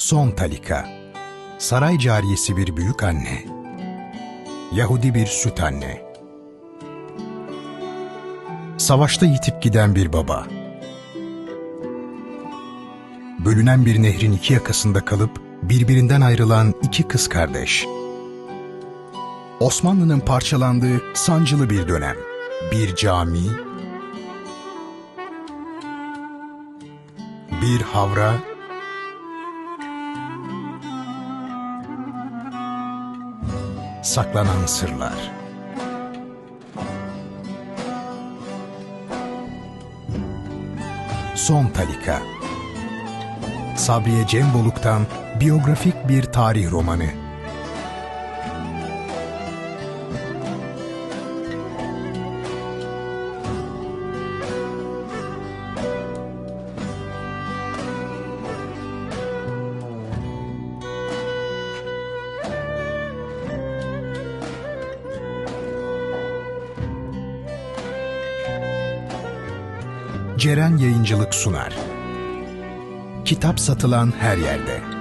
Son Talika. Saray cariyesi bir büyük anne. Yahudi bir süt anne. Savaşta yitip giden bir baba. Bölünen bir nehrin iki yakasında kalıp birbirinden ayrılan iki kız kardeş. Osmanlı'nın parçalandığı sancılı bir dönem. Bir cami. Bir havra Saklanan sırlar. Son Talika Sabriye Cemboluk'tan biyografik bir tarih romanı. Ceren Yayıncılık sunar. Kitap satılan her yerde.